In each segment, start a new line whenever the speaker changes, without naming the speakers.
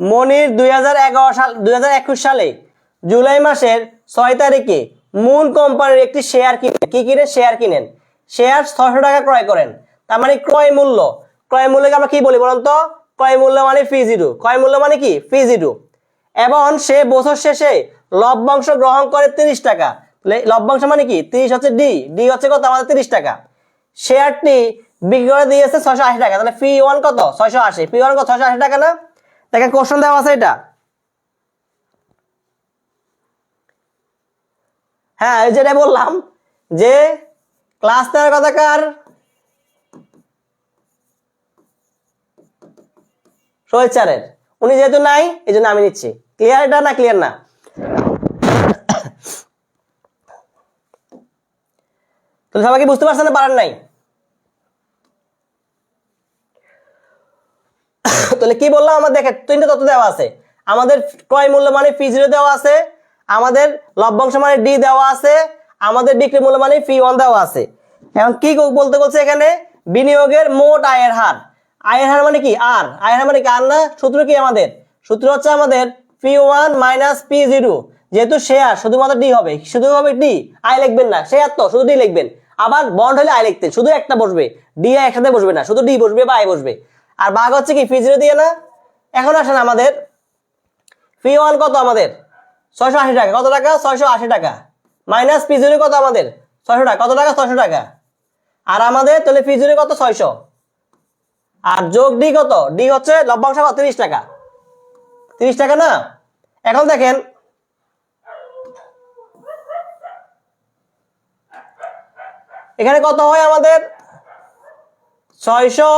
মনির দুই হাজার এগারো সাল, দুই হাজার একুশ সালে, জুলাই মাসের ছয় তারিখে মুন কোম্পানির একটি শেয়ার কিনে কি কিনে? শেয়ার কিনেন। শেয়ার ছশো টাকা ক্রয় করেন। তার মানে ক্রয় মূল্য। ক্রয় মূল্যকে আমরা কি বলি বলুন তো? ক্রয় মূল্য মানে ফি জিরো ক্রয় মূল্য মানে কি? ফি জিরো এবং সে বছর শেষে লভ্যাংশ গ্রহণ করে তিরিশ টাকা। লভ্যাংশ মানে কি? তিরিশ হচ্ছে ডি। ডি হচ্ছে কত? আমাদের তিরিশ টাকা। শেয়ারটি বিক্রি করে দিয়েছে ছয়শো আশি টাকা। তাহলে ফি ওয়ান কত? ছয়শো আশি। ফি ওয়ান কত? ছয়শো আশি টাকা না? দেখেন কোশ্চেন দেওয়া আছে এটা। হ্যাঁ এই যেটা বললাম যে ক্লাস নেওয়ার কথাকার সোহেল স্যারের। উনি যেহেতু নাই এই জন্য আমি নিচ্ছি। ক্লিয়ার এটা না ক্লিয়ার না? তো সবাই কি বুঝতে পারছেন না? পারেন নাই? তাহলে কি বললাম? আমার দেখে তিনটে তথ্য দেওয়া আছে। আমাদের ক্রয় মূল্য মানে ফি জিরো দেওয়া আছে, আমাদের লভ্যাংশ মানে ডি দেওয়া আছে, আমাদের বিক্রি মূল্য মানে ফি ওয়ান দেওয়া আছে। এখন কি বলতে বলছে এখানে? বিনিয়োগের মোট আয়ের হার। আয়ের হার মানে কি? আর। আয়ের হার মানে কি? আর না, সূত্র কি আমাদের? সূত্র হচ্ছে আমাদের P one minus P zero যেহেতু শেয়ার শুধুমাত্র ডি হবে। শুধু হবে ডি আয় লিখবেন না। শেয়ার তো, শুধু ডি লিখবেন। আবার বন্ড হলে আয় লিখতেন শুধু একটা বসবে। ডি আয় একসাথে বসবে না। শুধু ডি বসবে বা আয় বসবে। আর ভাগ হচ্ছে কি ফি জিরো দিয়ে না? এখন আসেন আমাদের। ফি ওয়ান কত আমাদের? ছয়শো আশি টাকা। কত টাকা? ছয়শো আশি টাকা। মাইনাস পি জিরো কত আমাদের? ছয়শো টাকা। কত টাকা? ছয়শো টাকা। আর আমাদের, তাহলে ফি জিরো কত? ছয়শো। আর যোগ ডি কত? ডি হচ্ছে লভ্যাংশ তিরিশ টাকা। তিরিশ টাকা না? এখন দেখেন। এখানে কত হয় আমাদের? ছয়শো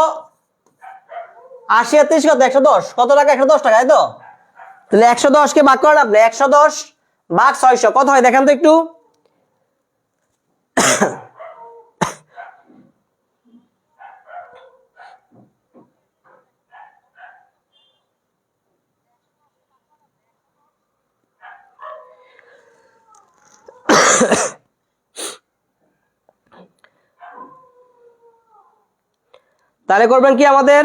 আশি আর তিরিশ কত? একশো দশ। কত টাকা? একশো দশ টাকা, তাই তো? তাহলে একশো দশকে ভাগ করেন আপনি একশো দশ ভাগ ছয়শো। কত হয়? দেখেন তো একটু। তাহলে করবেন কি আমাদের?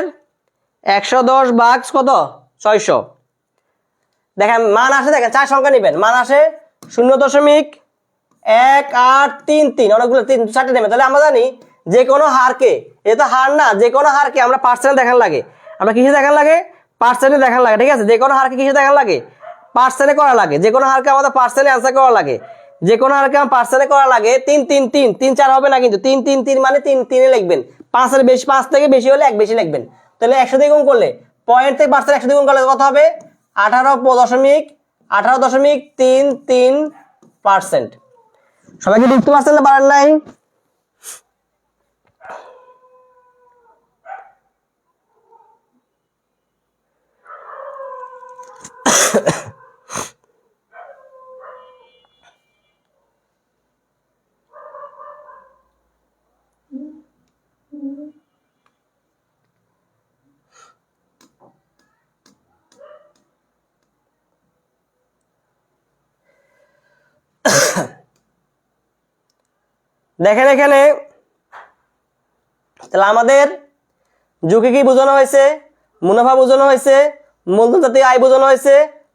একশো দশ ভাগ কত? ছয়শো। দেখেন, মান আসে, দেখেন, চার সংখ্যা নেবেন। মান আসে শূন্য দশমিক এক আট তিন তিন, অনেকগুলো তিন, চারটে নেবেন। তাহলে আমরা জানি যে কোনো হারকে এটা হার না, যে কোনো হারকে আমরা পার্সেন্ট দেখান লাগে। আমরা কিসে দেখান লাগে? পার্সেন্টে দেখান লাগে, ঠিক আছে? যে কোনো হারকে কিসে দেখান লাগে? পার্সেন্টে করা লাগে। যে কোনো হারকে আমাদের পার্সেন্টে অ্যান্সার করা লাগে। যে কোনো হারকে আমার পার্সেন্টে করা লাগে, তিন তিন তিন তিন, চার হবে না কিন্তু তিন তিন তিন মানে তিন, তিনে লিখবেন। পাঁচের বেশি, পাঁচ থেকে বেশি হলে এক বেশি লিখবেন। তাহলে একশো দিয়ে গুণ করলে পয়েন্ট থেকে পার্সেন্ট একশো দিয়ে গুণ করলে কত হবে? আঠারো দশমিক আঠারো দশমিক তিন তিন পার্সেন্ট। সবাইকে লিখতে পারছেন না? পারেন নাই? দেখেন এখানে, তাহলে আমাদের যুগে কি বোঝানো হয়েছে? মুনাফা বোঝানো হয়েছে, মূলধন জাতীয় আয় বোঝানো হয়েছে,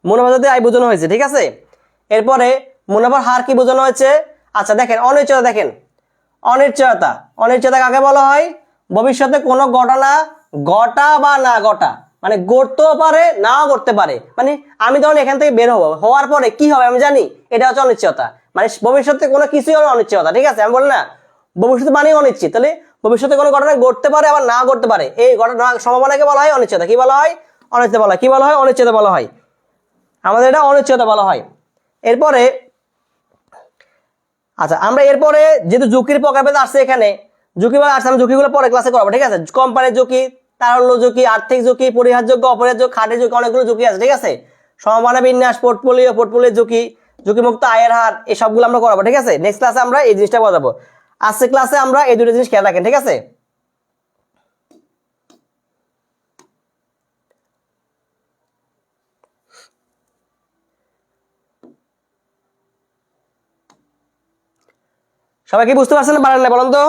মুনাফা জাতীয় আয় বোঝানো হয়েছে, ঠিক আছে? এরপরে মুনাফার হার কি বোঝানো হয়েছে? আচ্ছা দেখেন, অনিশ্চয়তা দেখেন। অনিশ্চয়তা অনিশ্চয়তা কাকে বলা হয়? ভবিষ্যতে কোনো ঘটনা ঘটা বা না ঘটা মানে ঘটতেও পারে, নাও করতে পারে। মানে আমি ধরুন এখান থেকে বের হব, হওয়ার পরে কি হবে আমি জানি? এটা হচ্ছে অনিশ্চয়তা। মানে ভবিষ্যতে কোনো কিছুই হলো অনিশ্চয়তা, ঠিক আছে? আমি বলি না ভবিষ্যতে মানে অনিশ্চিত। তাহলে ভবিষ্যতে কোনো ঘটনা ঘটতে পারে, আবার না ঘটতে পারে, এই ঘটনা সম্ভাবনাকে বলা হয় অনিশ্চয়তা। কি বলা হয়? অনিশ্চয়তা বলা হয়। কি বলা হয়? অনিশ্চয়তা বলা হয়। আমাদের এটা অনিশ্চয়তা বলা হয়। এরপরে আচ্ছা আমরা এরপরে যেহেতু ঝুঁকির প্রকারভেদ আসছে এখানে, ঝুঁকি বা আসছে, আমরা ঝুঁকিগুলো পরে ক্লাসে করব, ঠিক আছে? কোম্পানির ঝুঁকি, তারল্য ঝুঁকি, আর্থিক ঝুঁকি পরিহারযোগ্য অপরিহারযোগ্য খাটের ঝুঁকি অনেকগুলো ঝুঁকি আছে, ঠিক আছে? সম্ভাবনা বিন্যাস পোর্টফোলিও পোর্টফোলিও ঝুঁকি ঝুঁকিমুক্ত আয়ের হার এই সবগুলো আমরা করাবো, ঠিক আছে? নেক্সট ক্লাসে আমরা এই জিনিসটা বোঝাবো। আজকে ক্লাসে আমরা এই দুটো জিনিস খেয়াল রাখেন, ঠিক আছে? সবাই কি বুঝতে পারছেন পারেন না বলুন তো?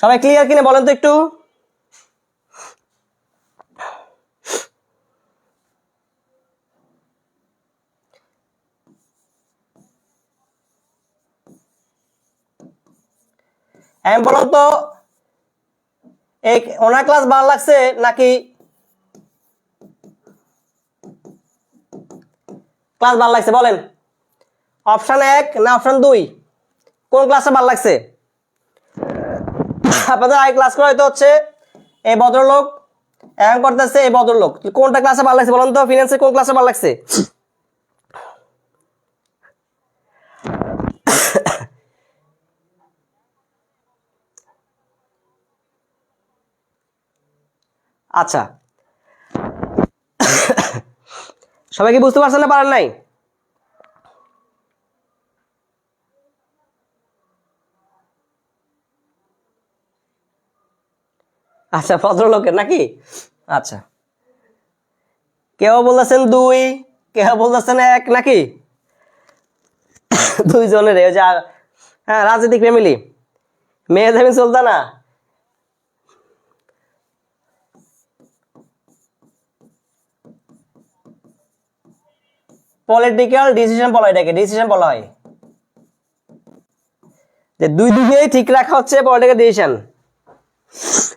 সবাই ক্লিয়ার কিনে বলেন তো একটু? হ্যাঁ বলুন তো, এই ওনার ক্লাস ভালো লাগছে নাকি? ক্লাস ভালো লাগছে, বলেন। অপশন এক না অপশন দুই? কোন ক্লাসটা ভালো লাগছে? আপনাদের আই ক্লাস করা হয়তো হচ্ছে এই ভদ্রলোক। এখন করতেছে এই ভদ্রলোক। কোনটা ক্লাসে ভালো লাগছে বলুন তো? ফিনান্সের কোন ক্লাসে ভালো লাগছে? আচ্ছা। সবাই কি বুঝতে পারছেন না পারেন নাই? আচ্ছা ভদ্রলোকের নাকি? আচ্ছা। কেউ বলতেছেন দুই, কেউ বলতেছেন এক নাকি? দুইজনের ওই যে হ্যাঁ রাজনৈতিক ফ্যামিলি। মেয়ে যাবেন সুলতানা পলিটিক্যাল ডিসিশন বলা হয় ডিসিশন বলা হয়। যে দুই দিকেই ঠিক রাখা হচ্ছে পলিটিক্যাল ডিসিশন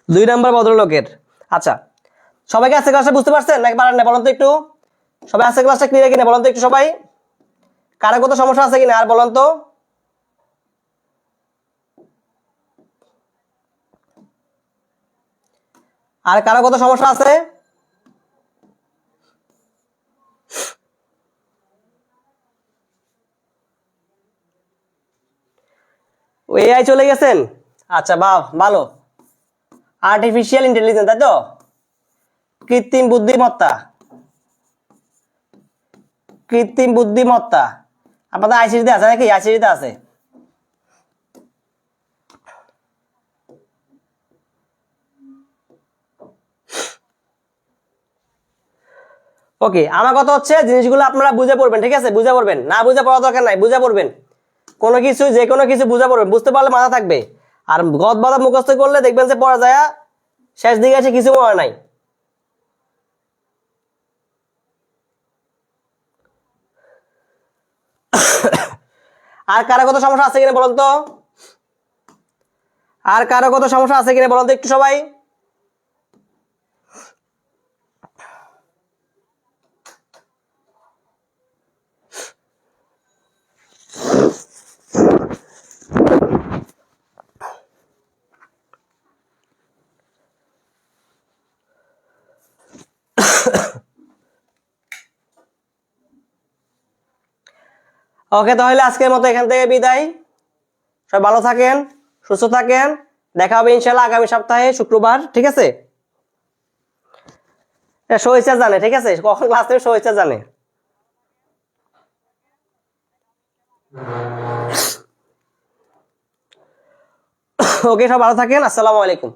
দুই নাম্বার ভদ্রলোকের। আচ্ছা সবাইকে আজকে ক্লাসটা বুঝতে পারছেন নাকি পারেন না বলুন তো একটু? সবাই আজকে ক্লাসটা ক্লিয়ার কিনা বলুন তো একটু সবাই? কারও কত সমস্যা আছে কিনা আর বলুন তো? আর কারও কত সমস্যা আছে? এআই চলে গেছেন? আচ্ছা বাহ, ভালো। আর্টিফিশিয়াল ইন্টেলিজেন্স তাই তো? কৃত্রিম বুদ্ধিমত্তা। কৃত্রিম বুদ্ধিমত্তা। আপনাদের আইসিডিতে আছে নাকি? আইসিডিতে আছে। ওকে আমার কথা হচ্ছে, জিনিসগুলো আপনারা বুঝে পড়বেন, ঠিক আছে? বুঝে পড়বেন। না বুঝে পড়া দরকার নাই, বুঝে পড়বেন। কোনো কিছু যে কোনো কিছু বুঝে পড়বেন। বুঝতে পারলে মাথা থাকবে। আর গদ বাধা মুখস্থ করলে দেখবেন যে পড়া যায়, শেষ দিকে এসে কিছু মনে নাই। আর কারও কত সমস্যা আছে কিনা বলুন তো? আর কারও কত সমস্যা আছে কিনা বলুন তো একটু সবাই? ওকে, তাহলে আজকের মতো এখান থেকে বিদায়। সবাই ভালো থাকেন, সুস্থ থাকেন। দেখা হবে ইনশাল্লাহ আগামী সপ্তাহে, শুক্রবার, ঠিক আছে? সহিচ্ছা জানে, ঠিক আছে? কখন ক্লাস থেকে সহিচ্ছা জানে? ওকে সব ভালো থাকেন, আসসালামু আলাইকুম।